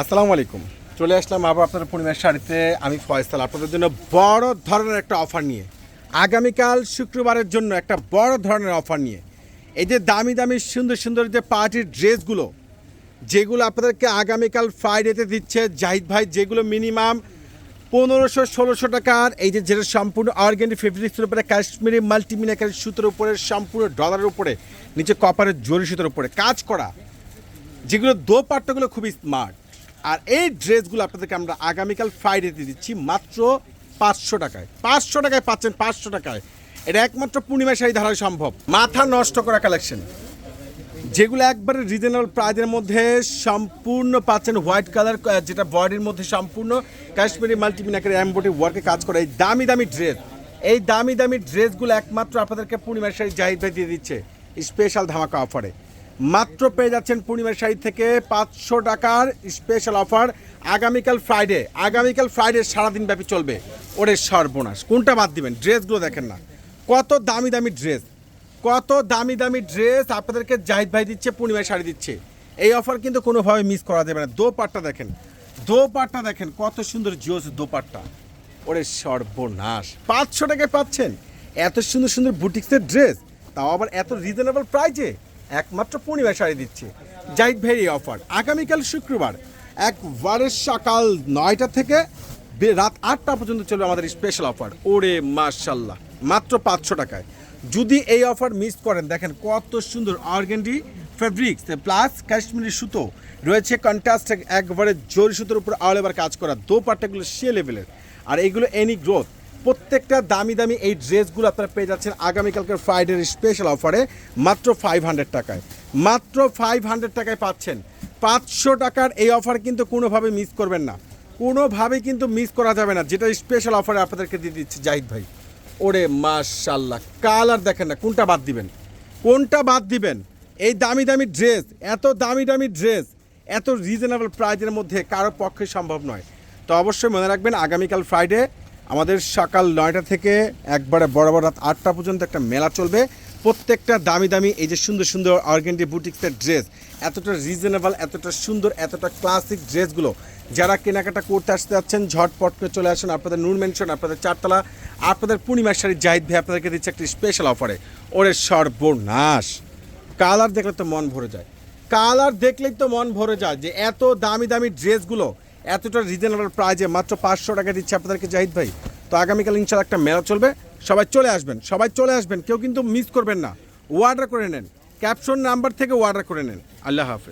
আসসালামু আলাইকুম। চলে আসলাম আবার আপনার পূর্ণিমার শাড়িতে। আমি ফয়সাল, আপনাদের জন্য বড় ধরনের একটা অফার নিয়ে। আগামীকাল শুক্রবারের জন্য একটা বড় ধরনের অফার নিয়ে। এই যে দামি দামি সুন্দর সুন্দর যে পার্টির ড্রেসগুলো, যেগুলো আপনাদেরকে আগামীকাল ফ্রাইডেতে দিচ্ছে জাহিদ ভাই, যেগুলো মিনিমাম পনেরোশো, ষোলোশো টাকার। এই যে যেটা সম্পূর্ণ অর্গ্যানিক ফেব্রিক্সের উপরে, কাশ্মীরি মাল্টিমিনাকারি সুতোর উপরে, সম্পূর্ণ ডলারের উপরে, নিচে কপারের জরি সুতোর উপরে কাজ করা। যেগুলো দোপাট্টাগুলো খুবই স্মার্ট আর এই ড্রেসগুলো আপনাদেরকে আমরা আগামীকাল ফ্রাইডেতে দিচ্ছি মাত্র পাঁচশো টাকায়। পাঁচশো টাকায় পাচ্ছেন, পাঁচশো টাকায়। এটা একমাত্র পূর্ণিমা শাড়ি ধারায় সম্ভব। মাথা নষ্ট করা কালেকশন যেগুলো একবারে রিজনেবল প্রাইজের মধ্যে সম্পূর্ণ পাচ্ছেন হোয়াইট কালার যেটা বডির মধ্যে সম্পূর্ণ কাশ্মীরি মাল্টিমিনাকের অ্যাম্বোটি ওয়ার্কে কাজ করে। এই দামি দামি ড্রেস এই দামি দামি ড্রেসগুলো একমাত্র আপনাদেরকে পূর্ণিমার শাড়ি জাহিদ ভাই দিয়ে দিচ্ছে। স্পেশাল ধামাকা অফারে মাত্র পেয়ে যাচ্ছেন পূর্ণিমার শাড়ি থেকে পাঁচশো টাকার স্পেশাল অফার আগামীকাল ফ্রাইডে আগামীকাল ফ্রাইডে সারাদিন ব্যাপী চলবে ওরে সর্বনাশ। কোনটা বাদ দিবেন? ড্রেসগুলো দেখেন না। কত দামি দামি ড্রেস, কত দামি দামি ড্রেস আপনাদেরকে জাহিদ ভাই দিচ্ছে, পূর্ণিমায় শাড়ি দিচ্ছে। এই অফার কিন্তু কোনোভাবে মিস করা যাবে না। দোপাট্টা দেখেন দোপাট্টা দেখেন, কত সুন্দর জিওস দোপাট্টা। ওরে সর্বনাশ। পাঁচশো টাকায় পাচ্ছেন। এত সুন্দর সুন্দর বুটিক্সের ড্রেস তাও আবার এত রিজনেবল প্রাইজে একমাত্র পূর্ণিমায় শাড়ি দিচ্ছে। Zahid very offer. আগামীকাল শুক্রবার একবারে সকাল নয়টা থেকে রাত আটটা পর্যন্ত চলবে আমাদের স্পেশাল অফার ওরে মার্শাল্লাহ মাত্র পাঁচশো টাকায়। যদি এই অফার মিস করেন, দেখেন কত সুন্দর অর্গেন্ডি ফেব্রিক্স প্লাস কাশ্মীরি সুতো, রয়েছে কন্ট্রাস্ট একবারে জরি সুতোর উপর এবার কাজ করা দো পাট্টাগুলো সে লেভেলের আর এইগুলো এনি গ্রোথ প্রত্যেকটা দামি দামি এই ড্রেসগুলো আপনারা পেয়ে যাচ্ছেন আগামীকালকের ফ্রাইডের স্পেশাল অফারে মাত্র ফাইভ হান্ড্রেড টাকায়। মাত্র ফাইভ হান্ড্রেড টাকায় পাচ্ছেন। পাঁচশো টাকার এই অফার কিন্তু কোনোভাবে মিস করবেন না। কোনোভাবে কিন্তু মিস করা যাবে না। যেটা স্পেশাল অফারে আপনাদেরকে দিয়ে দিচ্ছে, জাহিদ ভাই। ওরে মাশাল্লাহ কালার দেখেন না, কোনটা বাদ দিবেন? কোনটা বাদ দিবেন? এই দামি দামি ড্রেস এত দামি দামি ড্রেস এত রিজনেবল প্রাইজের মধ্যে কারও পক্ষে সম্ভব নয়। তো অবশ্যই মনে রাখবেন, আগামীকাল ফ্রাইডে আমাদের সকাল নয়টা থেকে একবারে বরাবর রাত আটটা পর্যন্ত একটা মেলা চলবে। প্রত্যেকটা দামি দামি এই যে সুন্দর সুন্দর অর্গেন্ডি বুটিক্সের ড্রেস, এতটা রিজনেবল এতটা সুন্দর, এতটা ক্লাসিক ড্রেসগুলো। যারা কেনাকাটা করতে আসতে যাচ্ছেন, ঝটপট করে চলে আসুন আপনাদের নূর মেনশন আপনাদের চারতলা, আপনাদের পূর্ণিমার শাড়ি জাহিদ ভাই আপনাদেরকে দিচ্ছে একটি স্পেশাল অফারে ওরে সর্বনাশ! কালার দেখলে তো মন ভরে যায়। কালার দেখলেই তো মন ভরে যায় যে এত দামি দামি ড্রেসগুলো এতটা রিজনেবল প্রাইজে মাত্র পাঁচশো টাকা দিচ্ছে আপনাদেরকে জাহিদ ভাই। তো আগামীকাল ইনশাল্লাহ একটা মেলা চলবে। সবাই চলে আসবেন, সবাই চলে আসবেন, কেউ কিন্তু মিস করবেন না। অর্ডার করে নেন। ক্যাপশন নাম্বার থেকে অর্ডার করে নেন। আল্লাহ হাফেজ।